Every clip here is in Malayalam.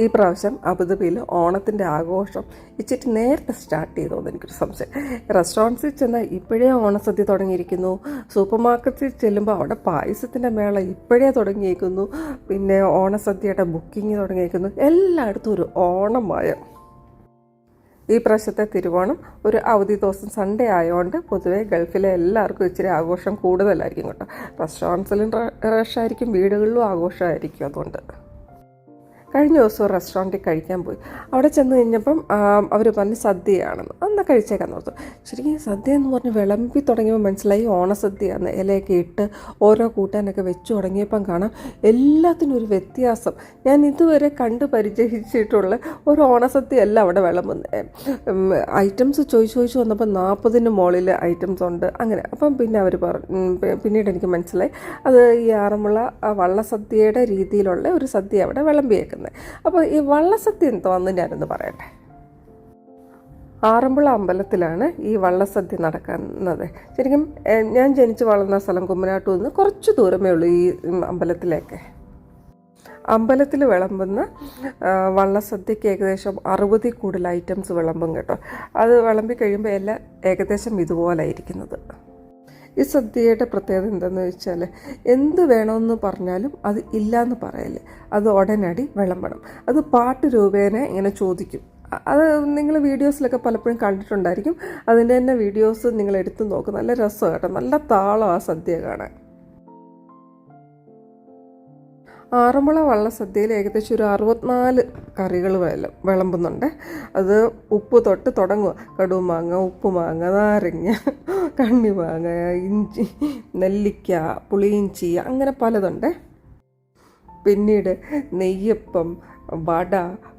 ഈ പ്രാവശ്യം അബുദാബിയിൽ ഓണത്തിന്റെ ആഘോഷം ഇച്ചിട്ട് നേരത്തെ സ്റ്റാർട്ട് ചെയ്തോന്ന് എനിക്കൊരു സംശയം. റെസ്റ്റോറന്റ്സിൽ ചെന്നാൽ ഇപ്പോഴേ ഓണസദ്യ തുടങ്ങിയിരിക്കുന്നു. സൂപ്പർ മാർക്കറ്റിൽ ചെല്ലുമ്പോൾ അവിടെ പായസത്തിന്റെ മേള ഇപ്പോഴേ തുടങ്ങിയിരിക്കുന്നു. പിന്നെ ഓണസദ്യയുടെ ബുക്കിംഗ് തുടങ്ങിയിരിക്കുന്നു. എല്ലായിടത്തും ഒരു ഓണമായ. ഈ പ്രാവശ്യത്തെ തിരുവോണം ഒരു അവധി ദിവസം സൺഡേ ആയതുകൊണ്ട് പൊതുവേ ഗൾഫിലെ എല്ലാവർക്കും ഇച്ചിരി ആഘോഷം കൂടുതലായിരിക്കും കേട്ടോ. റെസ്റ്റോറന്റ്സിലും റഷായിരിക്കും വീടുകളിലും ആഘോഷമായിരിക്കും അതുകൊണ്ട്. കഴിഞ്ഞ ദിവസം റെസ്റ്റോറന്റിൽ കഴിക്കാൻ പോയി. അവിടെ ചെന്ന് കഴിഞ്ഞപ്പം അവർ പറഞ്ഞ് സദ്യയാണെന്ന്. അന്ന് കഴിച്ചേക്കാന്ന് ഓർത്തു ശരിക്കും സദ്യ എന്ന് പറഞ്ഞ് വിളമ്പി തുടങ്ങിയപ്പോൾ മനസ്സിലായി ഓണസദ്യയാണ്. ഇലയൊക്കെ ഇട്ട് ഓരോ കൂട്ടാനൊക്കെ വെച്ച് തുടങ്ങിയപ്പം കാണാം എല്ലാത്തിനും ഒരു വ്യത്യാസം. ഞാൻ ഇതുവരെ കണ്ട് പരിചയിച്ചിട്ടുള്ള ഒരു ഓണസദ്യ അല്ല അവിടെ വിളമ്പുന്നത് ഐറ്റംസ് ചോദിച്ചു ചോദിച്ചു വന്നപ്പോൾ നാൽപ്പതിന് മുകളിൽ ഐറ്റംസ് ഉണ്ട്. അങ്ങനെ. അപ്പം പിന്നെ അവർ പറഞ്ഞു പിന്നീട് എനിക്ക് മനസ്സിലായി. അത് ഈ ആറന്മുള വള്ളസദ്യയുടെ രീതിയിലുള്ള ഒരു സദ്യ അവിടെ വിളമ്പിയേക്കുന്നത് അപ്പോൾ ഈ വള്ളസദ്യ എന്താണെന്ന് ഞാനൊന്ന് പറയട്ടെ. ആറന്മുള അമ്പലത്തിലാണ് ഈ വള്ളസദ്യ നടക്കുന്നത്. ശരിക്കും ഞാൻ ജനിച്ച് വളർന്ന സ്ഥലം കുമ്മനാട്ടു നിന്ന് കുറച്ച് ദൂരമേ ഉള്ളൂ ഈ അമ്പലത്തിലേക്ക്. അമ്പലത്തിൽ വിളമ്പുന്ന വള്ളസദ്യക്ക് ഏകദേശം അറുപതിൽ കൂടുതൽ ഐറ്റംസ് വിളമ്പും കേട്ടോ. അത് വിളമ്പി കഴിയുമ്പോൾ എല്ലാം ഏകദേശം ഇതുപോലെ ഇരിക്കുന്നത് ഈ സദ്യയുടെ പ്രത്യേകത എന്താണെന്ന് വെച്ചാൽ എന്ത് വേണമെന്ന് പറഞ്ഞാലും അത് ഇല്ലയെന്ന് പറയൽ. അത് ഉടനടി വിളമ്പണം. അത് പാട്ട് രൂപേണ ഇങ്ങനെ ചോദിക്കും. അത് നിങ്ങൾ വീഡിയോസിലൊക്കെ പലപ്പോഴും കണ്ടിട്ടുണ്ടായിരിക്കും. അതിന്റെ തന്നെ വീഡിയോസ് നിങ്ങൾ എടുത്ത് നോക്കും. നല്ല രസമാണ് കേട്ടോ. നല്ല താളം ആ സദ്യ കാണാൻ. ആറന്മുള വള്ളസദ്യയിൽ ഏകദേശം ഒരു അറുപത്തിനാല് കറികൾ വില വിളമ്പുന്നുണ്ട്. അത് ഉപ്പ് തൊട്ട് തുടങ്ങുക. കടുമാങ്ങ ഉപ്പുമാങ്ങ നാരങ്ങ കണ്ണിമാങ്ങ ഇഞ്ചി നെല്ലിക്ക പുളിയിഞ്ചി അങ്ങനെ പലതുണ്ട്. പിന്നീട് നെയ്യപ്പം വട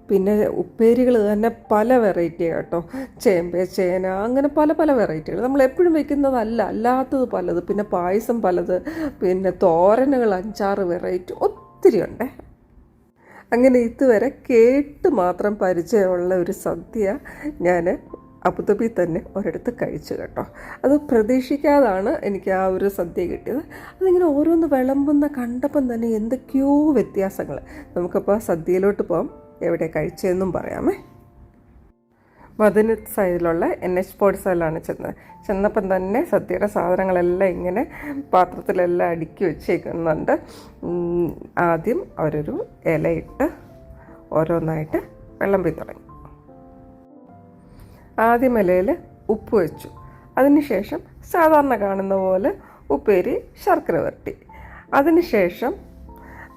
പിന്നെ ഉപ്പേരികൾ തന്നെ പല വെറൈറ്റി കേട്ടോ ചേമ്പ് ചേന അങ്ങനെ പല പല വെറൈറ്റികൾ നമ്മൾ എപ്പോഴും വെക്കുന്നതല്ല അല്ലാത്തത് പലത്. പിന്നെ പായസം പലത്. പിന്നെ തോരനുകൾ അഞ്ചാറ് വെറൈറ്റി ഒത്തിരി ഉണ്ട് അങ്ങനെ ഇതുവരെ കേട്ട് മാത്രം പരിചയമുള്ള ഒരു സദ്യ ഞാൻ അബുദാബി തന്നെ ഒരിടത്ത് കഴിച്ചു കേട്ടോ. അത് പ്രതീക്ഷിക്കാതാണ് എനിക്ക് ആ ഒരു സദ്യ കിട്ടിയത്. അതിങ്ങനെ ഓരോന്ന് വിളമ്പുന്ന കണ്ടപ്പം തന്നെ എന്തൊക്കെയോ വ്യത്യാസങ്ങൾ നമുക്കപ്പോൾ സദ്യയിലോട്ട് പോകാം എവിടെ കഴിച്ചതെന്നും പറയാമേ. മദന സൈഡിലുള്ള എൻ എച്ച് സ്പോർട്സിലാണ് ചെന്നത്. ചെന്നപ്പം തന്നെ സദ്യയുടെ സാധനങ്ങളെല്ലാം ഇങ്ങനെ പാത്രത്തിലെല്ലാം അടുക്കി വെച്ചേക്കുന്നുണ്ട്. ആദ്യം അവരൊരു ഇലയിട്ട് ഓരോന്നായിട്ട് വെള്ളം തുടങ്ങി. ആദ്യം ഇലയിൽ ഉപ്പ് വെച്ചു. അതിനുശേഷം സാധാരണ കാണുന്ന പോലെ ഉപ്പേരി ശർക്കര വരട്ടി. അതിനുശേഷം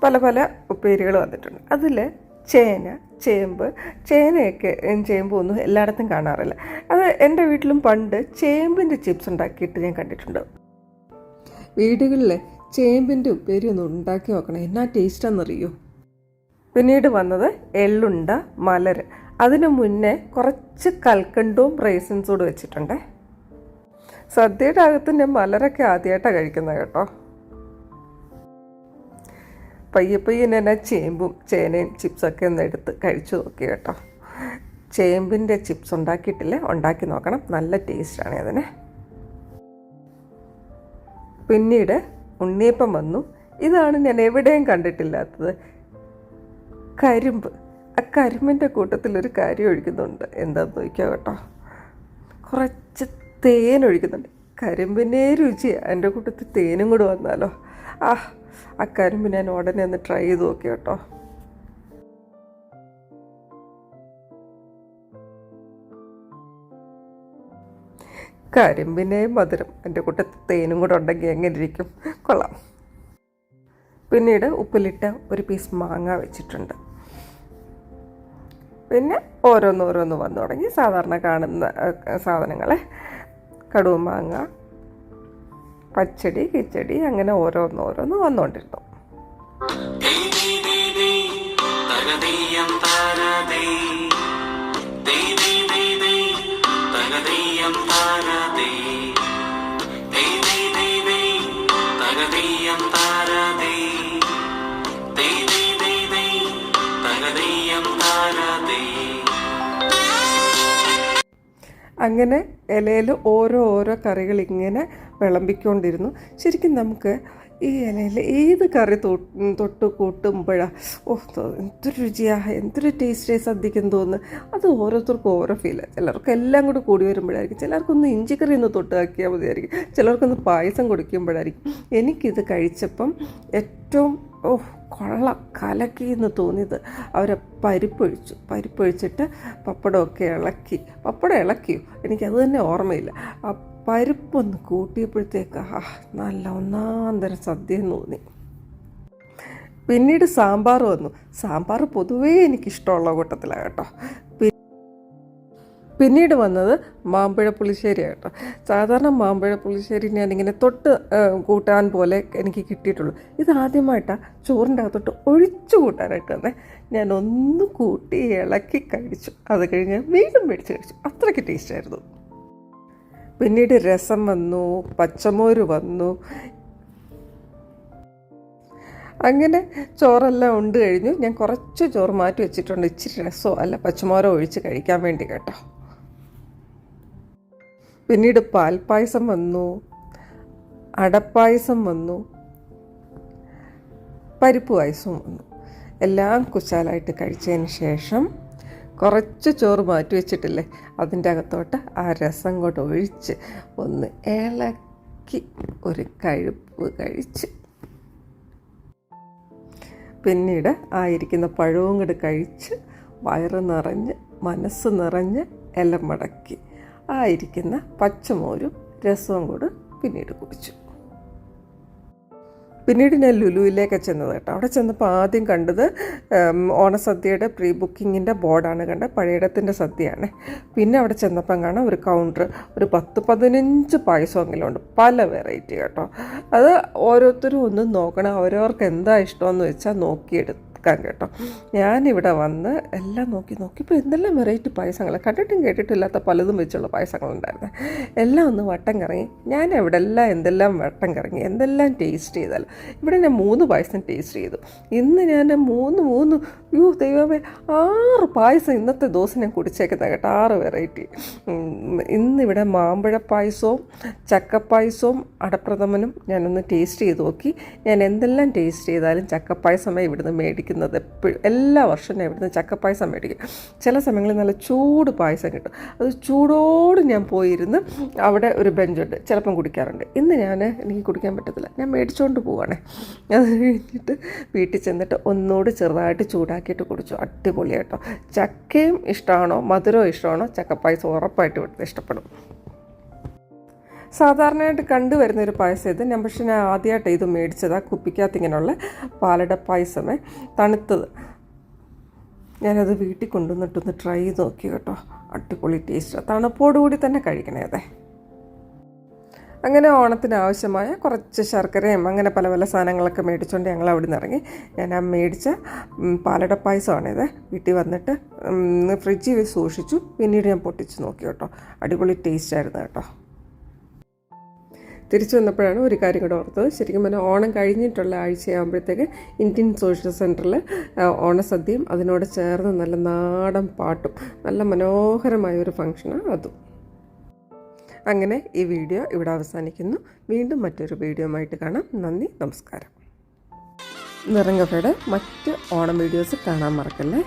പല പല ഉപ്പേരികൾ വന്നിട്ടുണ്ട്. അതിൽ ചേന ചേമ്പ് ചേനയൊക്കെ ചേമ്പൊന്നും എല്ലായിടത്തും കാണാറില്ല. അത് എന്റെ വീട്ടിലും പണ്ട് ചേമ്പിന്റെ ചിപ്സ് ഉണ്ടാക്കിയിട്ട് ഞാൻ കണ്ടിട്ടുണ്ട്. വീടുകളിൽ ചേമ്പിന്റെ ഉപ്പേരി ഒന്ന് ഉണ്ടാക്കി നോക്കണം എന്നാ ടേസ്റ്റാണെന്നറിയോ പിന്നീട് വന്നത് എള്ളുണ്ട മലര്. അതിനു മുന്നേ കുറച്ച് കൽക്കണ്ടവും റേസിൻസും കൂടെ വെച്ചിട്ടുണ്ട്. സദ്യയുടെ അകത്ത് ഞാൻ മലരൊക്കെ ആദ്യമായിട്ടാണ് കഴിക്കുന്നത് കേട്ടോ. പയ്യെ പയ്യെ തന്നെ ചേമ്പും ചേനയും ചിപ്സൊക്കെ ഒന്ന് എടുത്ത് കഴിച്ചു നോക്കി കേട്ടോ. ചേമ്പിന്റെ ചിപ്സ് ഉണ്ടാക്കിയിട്ടില്ലേ ഉണ്ടാക്കി നോക്കണം. നല്ല ടേസ്റ്റാണ് അതിന്. പിന്നീട് ഉണ്ണിയപ്പം വന്നു. ഇതാണ് ഞാൻ എവിടെയും കണ്ടിട്ടില്ലാത്തത്. കരിമ്പ്. ആ കരിമ്പിന്റെ കൂട്ടത്തിൽ ഒരു കാര്യം ഒഴിക്കുന്നുണ്ട്. എന്താന്ന് നോക്കിയോ കേട്ടോ. കുറച്ച് തേൻ ഒഴിക്കുന്നുണ്ട്. കരിമ്പിനെ രുചി എന്റെ കൂട്ടത്തിൽ തേനും കൂടെ വന്നാലോ. ആ ആ കരിമ്പ് ഞാൻ ഉടനെ ഒന്ന് ട്രൈ ചെയ്ത് നോക്കി കേട്ടോ. കരിമ്പിനെ മധുരം. എന്റെ കൂട്ടത്തിൽ തേനും കൂടെ ഉണ്ടെങ്കിൽ എങ്ങനെ ഇരിക്കും? കൊള്ളാം. പിന്നീട് ഉപ്പിലിട്ട ഒരു പീസ് മാങ്ങ വെച്ചിട്ടുണ്ട്. പിന്നെ ഓരോന്നോരോന്ന് വന്നു തുടങ്ങി സാധാരണ കാണുന്ന സാധനങ്ങളെ. കടുവ കടുമാങ്ങ പച്ചടി കിച്ചടി അങ്ങനെ വന്നുകൊണ്ടിരുന്നു ദേവി തകതീയം താരതേ അങ്ങനെ ഇലയിൽ ഓരോ ഓരോ കറികൾ ഇങ്ങനെ വിളമ്പിക്കൊണ്ടിരുന്നു. ശരിക്കും നമുക്ക് ഈ ഇലയിൽ ഏത് കറി തൊട്ട് കൂട്ടുമ്പോഴാണ് ഓ എന്തൊരു രുചിയാ എന്തൊരു ടേസ്റ്റ് സദ്യക്കെന്ന് തോന്നുന്നു. അത് ഓരോരുത്തർക്കും ഓരോ ഫീലാണ് ചിലർക്ക് എല്ലാം കൂടി കൂടി വരുമ്പോഴായിരിക്കും. ചിലർക്കൊന്ന് ഇഞ്ചിക്കറി ഒന്ന് തൊട്ട് ആക്കിയാൽ മതിയായിരിക്കും. ചിലർക്കൊന്ന് പായസം കുടിക്കുമ്പോഴായിരിക്കും. എനിക്കിത് കഴിച്ചപ്പം ഏറ്റവും ഓ കൊള്ള കലക്കി എന്ന് തോന്നിയത് അവരെ പരിപ്പൊഴിച്ചു. പരിപ്പൊഴിച്ചിട്ട് പപ്പടമൊക്കെ ഇളക്കി. പപ്പടം ഇളക്കിയോ? എനിക്കത് തന്നെ ഓർമ്മയില്ല. പരിപ്പൊന്ന് കൂട്ടിയപ്പോഴത്തേക്ക് ആ നല്ല ഒന്നാന്തരം സദ്യ എന്ന് തോന്നി. പിന്നീട് സാമ്പാർ വന്നു. സാമ്പാർ പൊതുവേ എനിക്കിഷ്ടമുള്ള കൂട്ടത്തിലാണ് കേട്ടോ. പിന്നീട് വന്നത് മാമ്പഴ പുളിശ്ശേരി കേട്ടോ സാധാരണ മാമ്പഴ പുളിശ്ശേരി ഞാനിങ്ങനെ തൊട്ട് കൂട്ടാൻ പോലെ എനിക്ക് കിട്ടിയിട്ടുള്ളൂ. ഇത് ആദ്യമായിട്ടാണ് ചോറിന്റെ അകത്തോട്ട് ഒഴിച്ചു കൂട്ടാനായിട്ട് തന്നെ ഞാൻ ഒന്ന് കൂട്ടി ഇളക്കി കഴിച്ചു. അത് കഴിഞ്ഞ് വീണ്ടും മേടിച്ച് കഴിച്ചു. അത്രയ്ക്ക് ടേസ്റ്റായിരുന്നു പിന്നീട് രസം വന്നു പച്ചമോര് വന്നു. അങ്ങനെ ചോറെല്ലാം ഉണ്ട് കഴിഞ്ഞു. ഞാൻ കുറച്ച് ചോറ് മാറ്റി വെച്ചിട്ടുണ്ട്. ഇച്ചിരി രസമോ അല്ല പച്ചമോരോ ഒഴിച്ച് കഴിക്കാൻ വേണ്ടി കേട്ടോ. പിന്നീട് പാൽപ്പായസം വന്നു അടപ്പായസം വന്നു പരിപ്പ് പായസം വന്നു. എല്ലാം കുശാലായിട്ട് കഴിച്ചതിന് ശേഷം കുറച്ച് ചോറ് മാറ്റി വെച്ചിട്ടില്ലേ? അതിന്റെ അകത്തോട്ട് ആ രസം കൊണ്ട് ഒഴിച്ച് ഒന്ന് ഇളക്കി ഒരു കഴിപ്പ് കഴിച്ച്. പിന്നീട് ആയിരിക്കുന്ന പഴവും കൂടി കഴിച്ച് വയറ് നിറഞ്ഞ് മനസ്സ് നിറഞ്ഞ് ഇല മടക്കി. ആയിരിക്കുന്ന പച്ചമോരും രസവും കൂടെ പിന്നീട് കുടിച്ചു. പിന്നീട് ഞാൻ ലുലുവിലേക്ക് ചെന്നത് കേട്ടോ. അവിടെ ചെന്നപ്പോൾ ആദ്യം കണ്ടത് ഓണസദ്യയുടെ പ്രീ ബുക്കിങ്ങിന്റെ ബോർഡാണ് കണ്ടത് പഴയിടത്തിന്റെ സദ്യയാണ്. പിന്നെ അവിടെ ചെന്നപ്പം കാണാം ഒരു കൗണ്ടർ ഒരു പത്ത് പതിനഞ്ച് പായസമെങ്കിലും ഉണ്ട് പല വെറൈറ്റി കേട്ടോ. അത് ഓരോരുത്തരും ഒന്ന് നോക്കണം അവരവർക്ക് എന്താ ഇഷ്ടമെന്ന് വെച്ചാൽ നോക്കിയെടുക്കാൻ കേട്ടോ. ഞാനിവിടെ വന്ന് എല്ലാം നോക്കി നോക്കി ഇപ്പോൾ എന്തെല്ലാം വെറൈറ്റി പായസങ്ങൾ കണ്ടിട്ടും കേട്ടിട്ടില്ലാത്ത പലതും വെച്ചുള്ള പായസങ്ങളുണ്ടായിരുന്നു. എല്ലാം ഒന്ന് വട്ടം കറങ്ങി. ഞാൻ ഇവിടെ എല്ലാം എന്തെല്ലാം വട്ടം കറങ്ങി എന്തെല്ലാം ടേസ്റ്റ് ചെയ്താലും. ഇവിടെ ഞാൻ മൂന്ന് പായസം ടേസ്റ്റ് ചെയ്തു. ഇന്ന് ഞാൻ മൂന്ന് മൂന്ന് യൂ ദൈവമേ ആറ് പായസം ഇന്നത്തെ ദിവസം ഞാൻ കുടിച്ചേക്കുന്നത് കേട്ടോ ആറ് വെറൈറ്റി ഇന്നിവിടെ മാമ്പഴ പായസവും ചക്കപ്പായസവും അടപ്രഥമനും ഞാനൊന്ന് ടേസ്റ്റ് ചെയ്ത് നോക്കി. ഞാൻ എന്തെല്ലാം ടേസ്റ്റ് ചെയ്താലും ചക്കപ്പായസമേ ഇവിടുന്ന് മേടിക്കുന്നത് എപ്പോഴും എല്ലാ വർഷവും ഞാൻ ഇവിടുന്ന് ചക്കപ്പായസം മേടിക്കും. ചില സമയങ്ങളിൽ നല്ല ചൂട് പായസം കിട്ടും. അത് ചൂടോട് ഞാൻ പോയിരുന്ന് അവിടെ ഒരു ബെഞ്ചുണ്ട് ചിലപ്പം കുടിക്കാറുണ്ട്. ഇന്ന് ഞാൻ എനിക്ക് കുടിക്കാൻ പറ്റത്തില്ല ഞാൻ മേടിച്ചുകൊണ്ട് പോവാണേ. അത് കഴിഞ്ഞിട്ട് വീട്ടിൽ ചെന്നിട്ട് ഒന്നുകൂടി ചെറുതായിട്ട് ചൂടാക്കിയിട്ട് കുടിച്ചു. അടിപൊളിയായിട്ടോ ചക്കയും ഇഷ്ടമാണോ മധുരവും ഇഷ്ടമാണോ ചക്കപ്പായസം ഉറപ്പായിട്ട് ഇവിടുത്തെ ഇഷ്ടപ്പെടും. സാധാരണയായിട്ട് കണ്ടുവരുന്ന ഒരു പായസം ഇത് ഞാൻ പക്ഷേ ഞാൻ ആദ്യമായിട്ട് ഇത് മേടിച്ചതാണ് കുപ്പിക്കകത്ത് ഇങ്ങനെയുള്ള പാലട പായസമേ. തണുത്തത്. ഞാനത് വീട്ടിൽ കൊണ്ടുവന്നിട്ടൊന്ന് ട്രൈ ചെയ്ത് നോക്കി കേട്ടോ. അടിപൊളി ടേസ്റ്റ്. തണുപ്പോടുകൂടി തന്നെ കഴിക്കണേ അതെ. അങ്ങനെ ഓണത്തിന് ആവശ്യമായ കുറച്ച് ശർക്കരയും അങ്ങനെ പല പല സാധനങ്ങളൊക്കെ മേടിച്ചുകൊണ്ട് ഞങ്ങൾ അവിടെ നിന്ന് ഇറങ്ങി. ഞാൻ ആ മേടിച്ച പാലട പായസമാണിത്. വീട്ടിൽ വന്നിട്ട് ഫ്രിഡ്ജിൽ സൂക്ഷിച്ചു. പിന്നീട് ഞാൻ പൊട്ടിച്ച് നോക്കി കേട്ടോ. അടിപൊളി ടേസ്റ്റ് ആയിരുന്നു കേട്ടോ. തിരിച്ചു വന്നപ്പോഴാണ് ഒരു കാര്യം കൂടെ ഓർത്തത്. ശരിക്കും പറഞ്ഞാൽ ഓണം കഴിഞ്ഞിട്ടുള്ള ആഴ്ചയാകുമ്പോഴത്തേക്ക് ഇന്ത്യൻ സോഷ്യൽ സെന്ററിൽ ഓണസദ്യയും അതിനോട് ചേർന്ന് നല്ല നാടൻ പാട്ടും നല്ല മനോഹരമായ ഒരു ഫംഗ്ഷനാണ് അതും. അങ്ങനെ ഈ വീഡിയോ ഇവിടെ അവസാനിക്കുന്നു. വീണ്ടും മറ്റൊരു വീഡിയോയുമായിട്ട് കാണാം. നന്ദി നമസ്കാരം. നിറങ്കഫയുടെ മറ്റ് ഓണം വീഡിയോസ് കാണാൻ മറക്കല്ലേ?